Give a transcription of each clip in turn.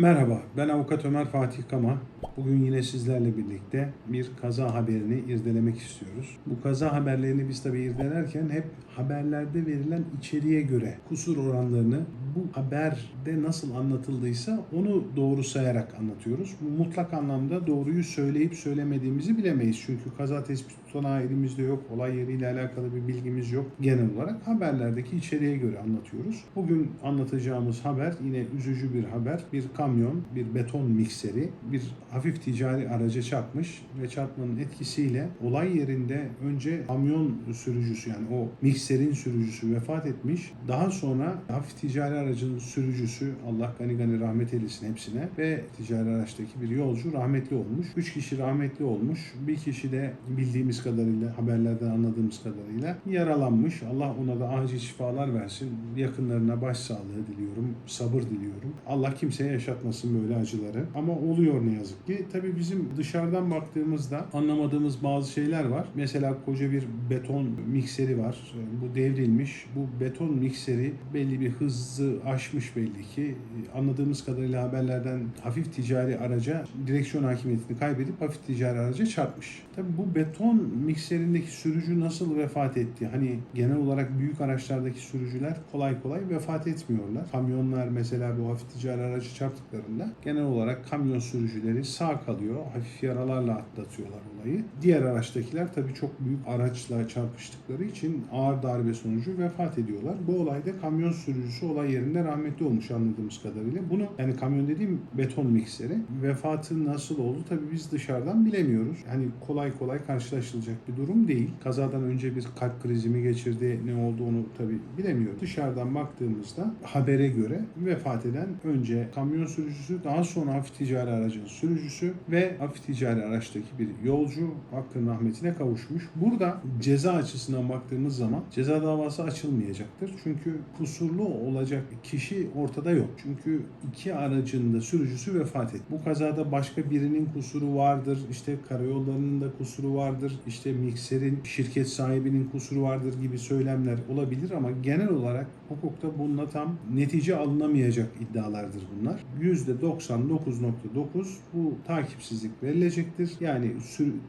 Merhaba, ben Avukat Ömer Fatih Kama. Bugün yine sizlerle birlikte bir kaza haberini irdelemek istiyoruz. Bu kaza haberlerini biz tabii irdelerken hep haberlerde verilen içeriğe göre kusur oranlarını bu haberde nasıl anlatıldıysa onu doğru sayarak anlatıyoruz. Bu mutlak anlamda doğruyu söyleyip söylemediğimizi bilemeyiz. Çünkü kaza tespit tutanağı elimizde yok, olay yeriyle alakalı bir bilgimiz yok. Genel olarak haberlerdeki içeriğe göre anlatıyoruz. Bugün anlatacağımız haber yine üzücü bir haber. Bir kamyon, bir beton mikseri, bir hafif ticari araca çarpmış ve çarpmanın etkisiyle olay yerinde önce kamyon sürücüsü yani o mikserin sürücüsü vefat etmiş. Daha sonra hafif ticari aracın sürücüsü Allah gani gani rahmet eylesin hepsine ve ticari araçtaki bir yolcu rahmetli olmuş. Üç kişi rahmetli olmuş. Bir kişi de bildiğimiz kadarıyla haberlerden anladığımız kadarıyla yaralanmış. Allah ona da acil şifalar versin. Yakınlarına başsağlığı diliyorum. Sabır diliyorum. Allah kimseye yaşatmasın böyle acıları. Ama oluyor ne yazık ki. Tabii bizim dışarıdan baktığımızda anlamadığımız bazı şeyler var. Mesela koca bir beton mikseri var. Bu devrilmiş. Bu beton mikseri belli bir aşmış belli ki. Anladığımız kadarıyla haberlerden hafif ticari araca direksiyon hakimiyetini kaybedip hafif ticari araca çarpmış. Tabii bu beton mikserindeki sürücü nasıl vefat etti? Hani genel olarak büyük araçlardaki sürücüler kolay kolay vefat etmiyorlar. Kamyonlar mesela bu hafif ticari aracı çarptıklarında genel olarak kamyon sürücüleri sağ kalıyor. Hafif yaralarla atlatıyorlar olayı. Diğer araçtakiler tabii çok büyük araçla çarpıştıkları için ağır darbe sonucu vefat ediyorlar. Bu olayda kamyon sürücüsü olay yerinde rahmetli olmuş anladığımız kadarıyla. Bunu yani kamyon dediğim beton mikseri. Vefatı nasıl oldu tabii biz dışarıdan bilemiyoruz. Hani kolay kolay karşılaşılacak bir durum değil. Kazadan önce bir kalp krizi mi geçirdi, ne oldu onu tabii bilemiyoruz. Dışarıdan baktığımızda habere göre vefat eden önce kamyon sürücüsü, daha sonra hafif ticari aracın sürücüsü ve hafif ticari araçtaki bir yolcu hakkın rahmetine kavuşmuş. Burada ceza açısından baktığımız zaman ceza davası açılmayacaktır. Çünkü kusurlu olacak kişi ortada yok. Çünkü iki aracın da sürücüsü vefat etti. Bu kazada başka birinin kusuru vardır. İşte karayollarının da kusuru vardır. İşte mikserin şirket sahibinin kusuru vardır gibi söylemler olabilir ama genel olarak hukukta bununla tam netice alınamayacak iddialardır bunlar. %99.9 bu takipsizlik verilecektir. Yani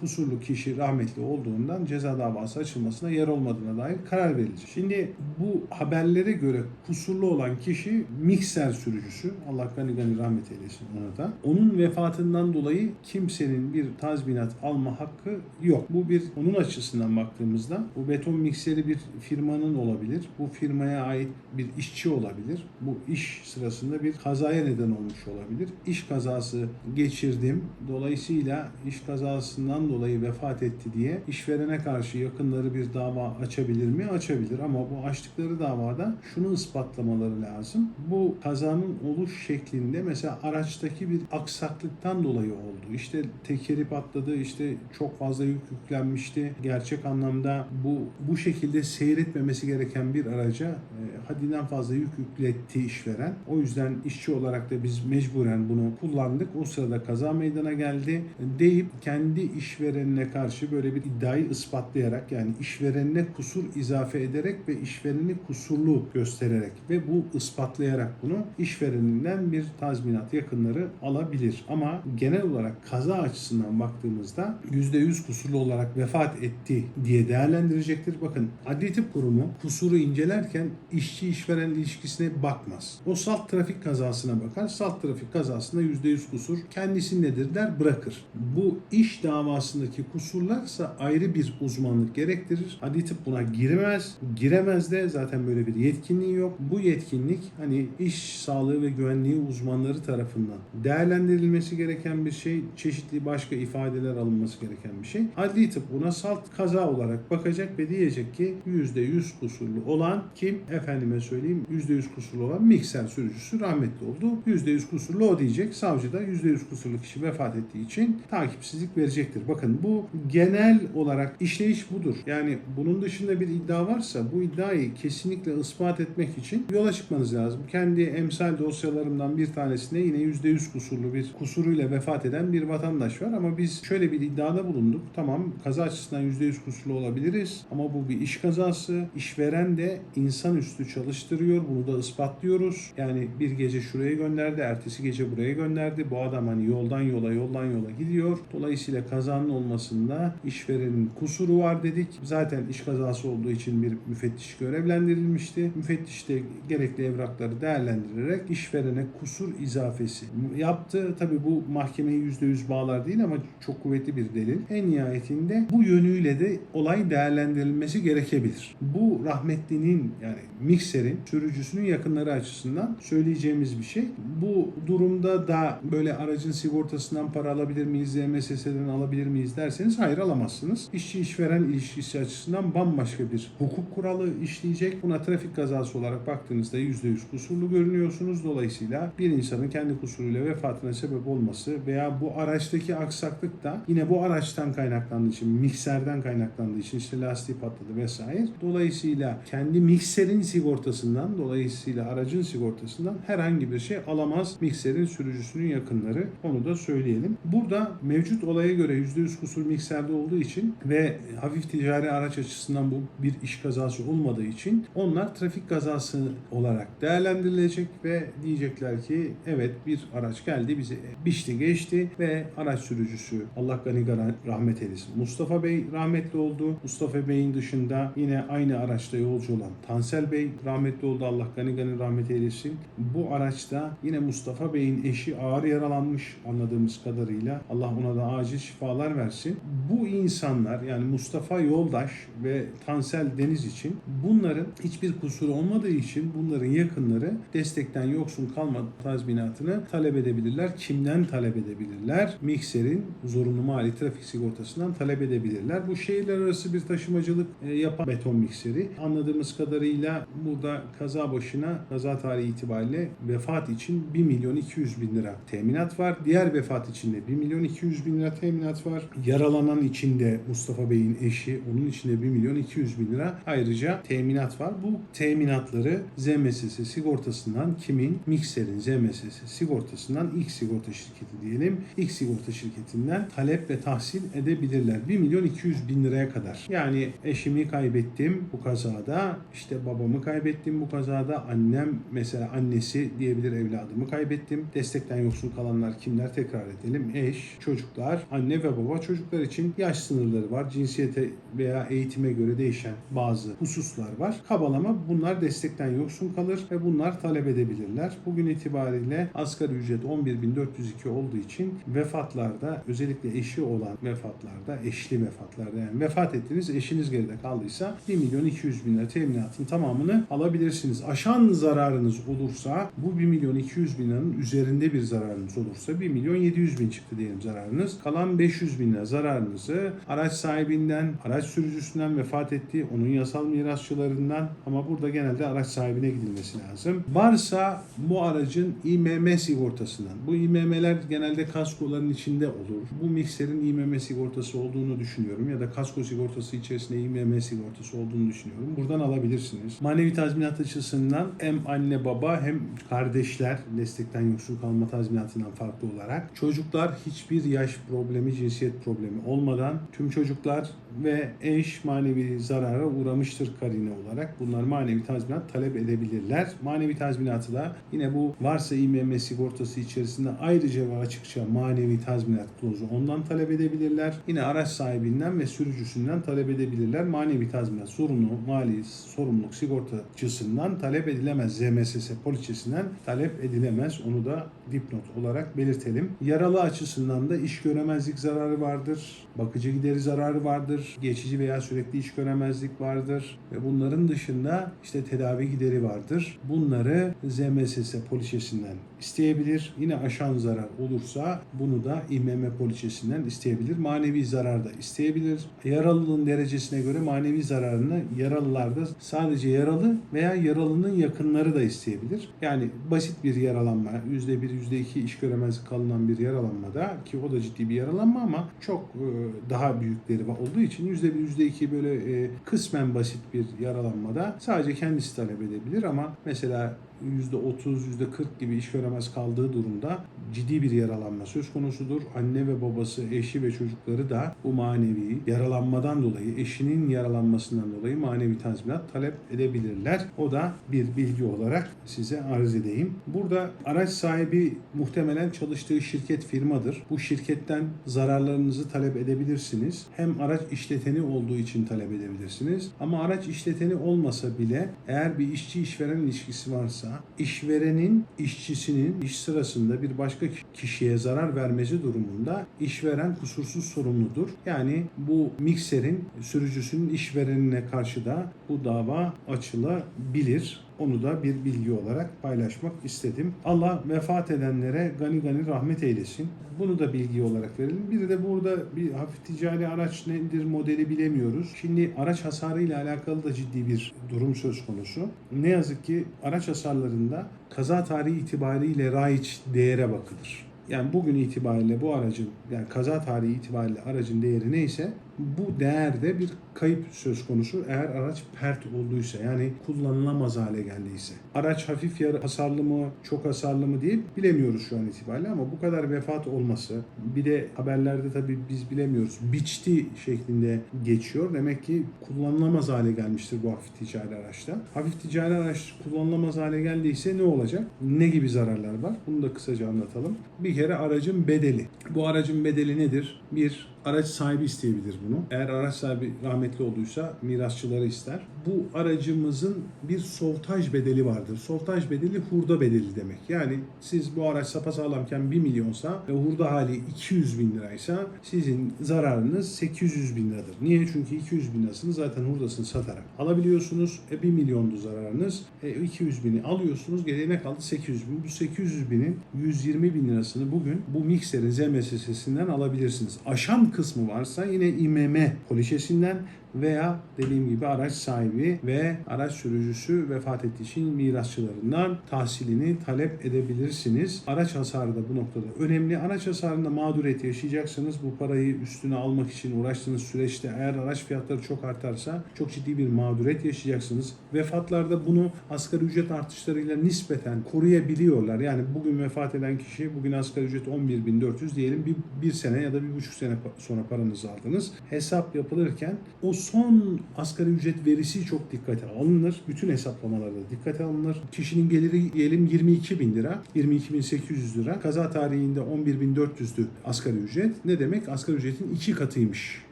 kusurlu kişi rahmetli olduğundan ceza davası açılmasına yer olmadığına dair karar verilecek. Şimdi bu haberlere göre kusurlu olan kişi mikser sürücüsü. Allah gani gani rahmet eylesin ona da. Onun vefatından dolayı kimsenin bir tazminat alma hakkı yok. Bu bir onun açısından baktığımızda bu beton mikseri bir firmanın olabilir. Bu firmaya ait bir işçi olabilir. Bu iş sırasında bir kazaya neden olmuş olabilir. İş kazası geçirdim. Dolayısıyla iş kazasından dolayı vefat etti diye işverene karşı yakınları bir dava açabilir mi? Açabilir ama bu açtıkları davada şunu ispatlamaları lazım. Bu kazanın oluş şeklinde mesela araçtaki bir aksaklıktan dolayı oldu. İşte tekeri patladı, işte çok fazla yük yüklenmişti. Gerçek anlamda bu bu şekilde seyretmemesi gereken bir araca e, haddinden fazla yük yükletti işveren. O yüzden işçi olarak da biz mecburen bunu kullandık. O sırada kaza meydana geldi deyip kendi işverenine karşı böyle bir iddiayı ispatlayarak yani işverenine kusur izafe ederek ve işvereni kusurlu göstererek ve bu ispatlayarak bunu işvereninden bir tazminat yakınları alabilir. Ama genel olarak kaza açısından baktığımızda %100 kusurlu olarak vefat etti diye değerlendirecektir. Bakın Adli Tıp Kurumu kusuru incelerken işçi işveren ilişkisine bakmaz. O salt trafik kazasına bakar. Salt trafik kazasında %100 kusur kendisindedir der bırakır. Bu iş davasındaki kusurlarsa ayrı bir uzmanlık gerektirir. Adli tıp buna girmez. Giremez de zaten böyle bir yetkinliği yok. Bu yetkinlik hani iş sağlığı ve güvenliği uzmanları tarafından değerlendirilmesi gereken bir şey. Çeşitli başka ifadeler alınması gereken bir şey. Adli tıp buna salt kaza olarak bakacak ve diyecek ki %100 kusurlu olan kim? Efendime söyleyeyim %100 kusurlu olan mikser sürücüsü rahmetli oldu. %100 kusurlu o diyecek. Savcı da %100 kusurlu kişi vefat ettiği için takipsizlik verecektir. Bakın bu genel olarak işleyiş budur. Yani bunun dışında bir iddia varsa bu iddiayı kesinlikle ispat etmek için yola çıkmak çıkmanız lazım. Kendi emsal dosyalarımdan bir tanesinde yine %100 kusurlu bir kusuruyla vefat eden bir vatandaş var ama biz şöyle bir iddiada bulunduk. Tamam kaza açısından %100 kusurlu olabiliriz ama bu bir iş kazası. İşveren de insanüstü çalıştırıyor. Bunu da ispatlıyoruz. Yani bir gece şuraya gönderdi, ertesi gece buraya gönderdi. Bu adam hani yoldan yola, yoldan yola gidiyor. Dolayısıyla kazanın olmasında işverenin kusuru var dedik. Zaten iş kazası olduğu için bir müfettiş görevlendirilmişti. Müfettiş de gerekli evrakları değerlendirerek işverene kusur izafesi yaptı. Tabii bu mahkemeyi %100 bağlar değil ama çok kuvvetli bir delil. En nihayetinde bu yönüyle de olay değerlendirilmesi gerekebilir. Bu rahmetlinin yani mikserin sürücüsünün yakınları açısından söyleyeceğimiz bir şey. Bu durumda da böyle aracın sigortasından para alabilir miyiz, ZMSS'den alabilir miyiz derseniz hayır alamazsınız. İşçi işveren ilişkisi açısından bambaşka bir hukuk kuralı işleyecek. Buna trafik kazası olarak baktığınızda %100 kusurlu görünüyorsunuz. Dolayısıyla bir insanın kendi kusuruyla vefatına sebep olması veya bu araçtaki aksaklık da yine bu araçtan kaynaklandığı için, mikserden kaynaklandığı için işte lastiği patladı vesaire. Dolayısıyla kendi mikserin sigortasından, dolayısıyla aracın sigortasından herhangi bir şey alamaz mikserin sürücüsünün yakınları. Onu da söyleyelim. Burada mevcut olaya göre %100 kusur mikserde olduğu için ve hafif ticari araç açısından bu bir iş kazası olmadığı için onlar trafik kazası olarak değerlendirilecek ve diyecekler ki evet bir araç geldi bizi biçti geçti ve araç sürücüsü Allah gani gani rahmet eylesin. Mustafa Bey rahmetli oldu. Mustafa Bey'in dışında yine aynı araçta yolcu olan Tansel Bey rahmetli oldu. Allah gani gani rahmet eylesin. Bu araçta yine Mustafa Bey'in eşi ağır yaralanmış anladığımız kadarıyla. Allah ona da acil şifalar versin. Bu insanlar yani Mustafa Yoldaş ve Tansel Deniz için bunların hiçbir kusuru olmadığı için bunların yakınları destekten yoksun kalma tazminatını talep edebilirler. Kimden talep edebilirler? Mikser'in zorunlu mali trafik sigortasından talep edebilirler. Bu şehirler arası bir taşımacılık e, yapan beton mikseri. Anladığımız kadarıyla burada kaza başına kaza tarihi itibariyle vefat için 1 milyon 200 bin lira teminat var. Diğer vefat için de 1 milyon 200 bin lira teminat var. Yaralanan içinde Mustafa Bey'in eşi onun içinde 1 milyon 200 bin lira ayrıca teminat var. Bu teminatları ZMSS sigortasından kimin? Mikser'in ZMSS sigortasından ilk sigorta şirketi diyelim. İlk sigorta şirketinden talep ve tahsil edebilirler. 1 milyon 200 bin liraya kadar. Yani eşimi kaybettim bu kazada. işte babamı kaybettim bu kazada. Annem mesela annesi diyebilir evladımı kaybettim. Destekten yoksun kalanlar kimler tekrar edelim. Eş, çocuklar, anne ve baba çocuklar için yaş sınırları var. Cinsiyete veya eğitime göre değişen bazı hususlar var. Kabalama bunlar destekten yoksun kalır ve bunlar talep edebilirler. Bugün itibariyle asgari ücret 11.402 olduğu için vefatlarda özellikle eşi olan vefatlarda, eşli vefatlarda yani vefat ettiniz eşiniz geride kaldıysa 1 milyon 200 bin lira teminatın tamamını alabilirsiniz. Aşan zararınız olursa bu 1 milyon 200 bin liranın üzerinde bir zararınız olursa 1 milyon 700 bin çıktı diyelim zararınız. Kalan 500 bin lira zararınızı araç sahibinden, araç sürücüsünden vefat etti, onun yasal mirasçılarından ama burada genelde araç sahibine gidilmesi lazım. Varsa bu aracın İMM sigortasından. Bu İMM'ler genelde kaskoların içinde olur. Bu mikserin İMM sigortası olduğunu düşünüyorum ya da kasko sigortası içerisinde İMM sigortası olduğunu düşünüyorum. Buradan alabilirsiniz. Manevi tazminat açısından hem anne baba hem kardeşler destekten yoksul kalma tazminatından farklı olarak çocuklar hiçbir yaş problemi, cinsiyet problemi olmadan tüm çocuklar ve eş manevi zarara uğramıştır karine olarak. Bunlar manevi tazminat talep edebilirler. Manevi tazminatı da yine bu varsa İMM sigortası içerisinde ayrıca ve açıkça manevi tazminat klozu ondan talep edebilirler. Yine araç sahibinden ve sürücüsünden talep edebilirler. Manevi tazminat sorumlu mali sorumluluk sigortacısından talep edilemez. ZMSS poliçesinden talep edilemez. Onu da dipnot olarak belirtelim. Yaralı açısından da iş göremezlik zararı vardır. Bakıcı gideri zararı vardır. Geçici veya sürekli iş göremezlik vardır. Ve bunların dışında işte tedavi gideri vardır. Bunları ZMSS poliçesinden isteyebilir. Yine aşan zarar olursa bunu da İMM poliçesinden isteyebilir. Manevi zarar da isteyebilir. Yaralının derecesine göre manevi zararını yaralılarda sadece yaralı veya yaralının yakınları da isteyebilir. Yani basit bir yaralanma, %1, %2 iş göremezlik kalınan bir yaralanmada ki o da ciddi bir yaralanma ama çok e, daha büyükleri olduğu için %1, %2 böyle e, kısmen basit bir yaralanmada sadece kendisi talep edebilir ama mesela %30, %40 gibi iş göremez kaldığı durumda ciddi bir yaralanma söz konusudur. Anne ve babası, eşi ve çocukları da bu manevi yaralanmadan dolayı, eşinin yaralanmasından dolayı manevi tazminat talep edebilirler. O da bir bilgi olarak size arz edeyim. Burada araç sahibi muhtemelen çalıştığı şirket firmadır. Bu şirketten zararlarınızı talep edebilirsiniz. Hem araç işleteni olduğu için talep edebilirsiniz. Ama araç işleteni olmasa bile eğer bir işçi işveren ilişkisi varsa işverenin işçisinin iş sırasında bir başka kişiye zarar vermesi durumunda işveren kusursuz sorumludur. Yani bu mikserin sürücüsünün işverenine karşı da bu dava açılabilir. Onu da bir bilgi olarak paylaşmak istedim. Allah vefat edenlere gani gani rahmet eylesin. Bunu da bilgi olarak verelim. Bir de burada bir hafif ticari araç nedir modeli bilemiyoruz. Şimdi araç hasarı ile alakalı da ciddi bir durum söz konusu. Ne yazık ki araç hasarlarında kaza tarihi itibariyle raiç değere bakılır. Yani bugün itibariyle bu aracın yani kaza tarihi itibariyle aracın değeri neyse bu değerde bir kayıp söz konusu eğer araç pert olduysa yani kullanılamaz hale geldiyse. Araç hafif yarı hasarlı mı, çok hasarlı mı diye bilemiyoruz şu an itibariyle ama bu kadar vefat olması bir de haberlerde tabii biz bilemiyoruz. Biçti şeklinde geçiyor. Demek ki kullanılamaz hale gelmiştir bu hafif ticari araçta. Hafif ticari araç kullanılamaz hale geldiyse ne olacak? Ne gibi zararlar var? Bunu da kısaca anlatalım. Bir kere aracın bedeli. Bu aracın bedeli nedir? Bir, araç sahibi isteyebilir bunu. Eğer araç sahibi rahmetli olduysa mirasçıları ister. Bu aracımızın bir soltaj bedeli vardır. Soltaj bedeli hurda bedeli demek. Yani siz bu araç sapasağlamken 1 milyonsa ve hurda hali 200 bin liraysa sizin zararınız 800 bin liradır. Niye? Çünkü 200 bin lirasını zaten hurdasını satarak alabiliyorsunuz. E 1 milyondu zararınız. E 200 bini alıyorsunuz. Geriye ne kaldı? 800 bin. Bu 800 binin 120 bin lirasını bugün bu mikserin ZMSS'sinden alabilirsiniz. Aşan kısmı varsa yine İMM poliçesinden veya dediğim gibi araç sahibi ve araç sürücüsü vefat ettiği için mirasçılarından tahsilini talep edebilirsiniz. Araç hasarı da bu noktada önemli. Araç hasarında mağduriyet yaşayacaksınız. Bu parayı üstüne almak için uğraştığınız süreçte eğer araç fiyatları çok artarsa çok ciddi bir mağduriyet yaşayacaksınız. Vefatlarda bunu asgari ücret artışlarıyla nispeten koruyabiliyorlar. Yani bugün vefat eden kişi bugün asgari ücret 11.400 diyelim bir, bir sene ya da bir buçuk sene sonra paranızı aldınız. Hesap yapılırken o son asgari ücret verisi çok dikkate alınır. Bütün hesaplamalarda dikkate alınır. Kişinin geliri diyelim 22 bin lira, 22.800 lira. Kaza tarihinde 11.400'dü asgari ücret. Ne demek? Asgari ücretin iki katıymış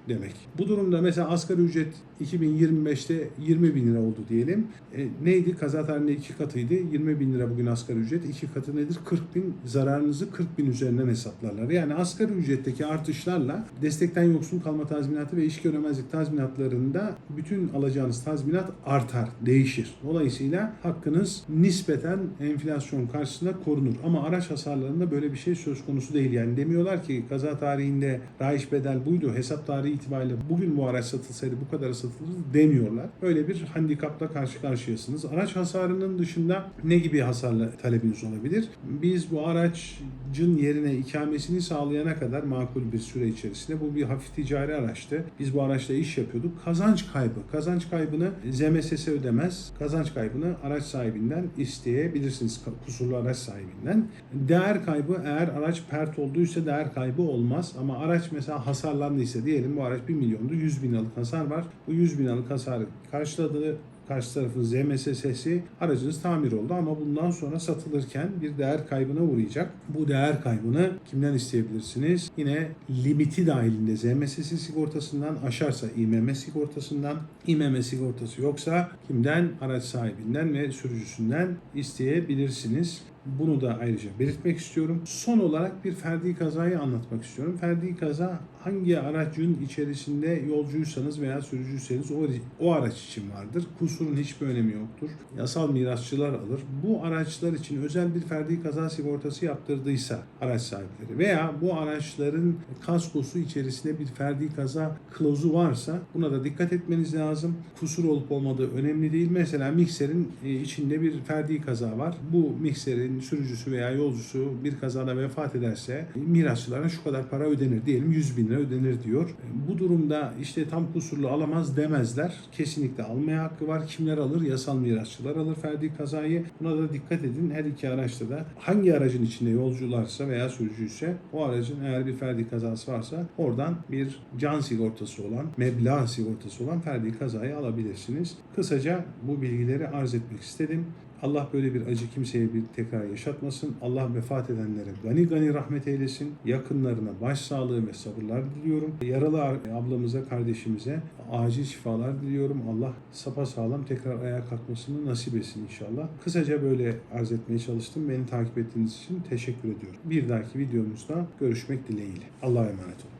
demek. Bu durumda mesela asgari ücret 2025'te 20 bin lira oldu diyelim. E, neydi? Kaza tarihinde iki katıydı. 20 bin lira bugün asgari ücret. iki katı nedir? 40 bin. Zararınızı 40 bin üzerinden hesaplarlar. Yani asgari ücretteki artışlarla destekten yoksun kalma tazminatı ve iş göremezlik tazminatlarında bütün alacağınız tazminat artar, değişir. Dolayısıyla hakkınız nispeten enflasyon karşısında korunur. Ama araç hasarlarında böyle bir şey söz konusu değil. Yani demiyorlar ki kaza tarihinde rayiç bedel buydu, hesap tarihi itibariyle bugün bu araç satılsaydı bu kadar satılır demiyorlar. Öyle bir handikapla karşı karşıyasınız. Araç hasarının dışında ne gibi hasarla talebiniz olabilir? Biz bu aracın yerine ikamesini sağlayana kadar makul bir süre içerisinde bu bir hafif ticari araçtı. Biz bu araçla iş yapıyorduk. Kazanç kaybı. Kazanç kaybını ZMSS ödemez. Kazanç kaybını araç sahibinden isteyebilirsiniz. Kusurlu araç sahibinden. Değer kaybı eğer araç pert olduysa değer kaybı olmaz. Ama araç mesela hasarlandıysa diyelim bu araç 1 milyondu. 100 bin liralık hasar var. Bu 100 bin liralık hasarı karşıladığı karşı tarafın ZMSS'si aracınız tamir oldu ama bundan sonra satılırken bir değer kaybına uğrayacak. Bu değer kaybını kimden isteyebilirsiniz? Yine limiti dahilinde ZMSS sigortasından aşarsa İMM sigortasından, İMM sigortası yoksa kimden? Araç sahibinden ve sürücüsünden isteyebilirsiniz. Bunu da ayrıca belirtmek istiyorum. Son olarak bir ferdi kazayı anlatmak istiyorum. Ferdi kaza hangi aracın içerisinde yolcuysanız veya sürücüyseniz o, o araç için vardır. Kusurun hiçbir önemi yoktur. Yasal mirasçılar alır. Bu araçlar için özel bir ferdi kaza sigortası yaptırdıysa araç sahipleri veya bu araçların kaskosu içerisinde bir ferdi kaza kılavuzu varsa buna da dikkat etmeniz lazım. Kusur olup olmadığı önemli değil. Mesela mikserin e, içinde bir ferdi kaza var. Bu mikserin sürücüsü veya yolcusu bir kazada vefat ederse mirasçılara şu kadar para ödenir diyelim 100 bin lira ödenir diyor. Bu durumda işte tam kusurlu alamaz demezler. Kesinlikle almaya hakkı var. Kimler alır? Yasal mirasçılar alır ferdi kazayı. Buna da dikkat edin. Her iki araçta da hangi aracın içinde yolcularsa veya sürücüyse o aracın eğer bir ferdi kazası varsa oradan bir can sigortası olan, meblağ sigortası olan ferdi kazayı alabilirsiniz. Kısaca bu bilgileri arz etmek istedim. Allah böyle bir acı kimseye bir tekrar yaşatmasın. Allah vefat edenlere gani gani rahmet eylesin. Yakınlarına başsağlığı ve sabırlar diliyorum. Yaralı ablamıza, kardeşimize acil şifalar diliyorum. Allah sapasağlam tekrar ayağa kalkmasını nasip etsin inşallah. Kısaca böyle arz etmeye çalıştım. Beni takip ettiğiniz için teşekkür ediyorum. Bir dahaki videomuzda görüşmek dileğiyle. Allah'a emanet olun.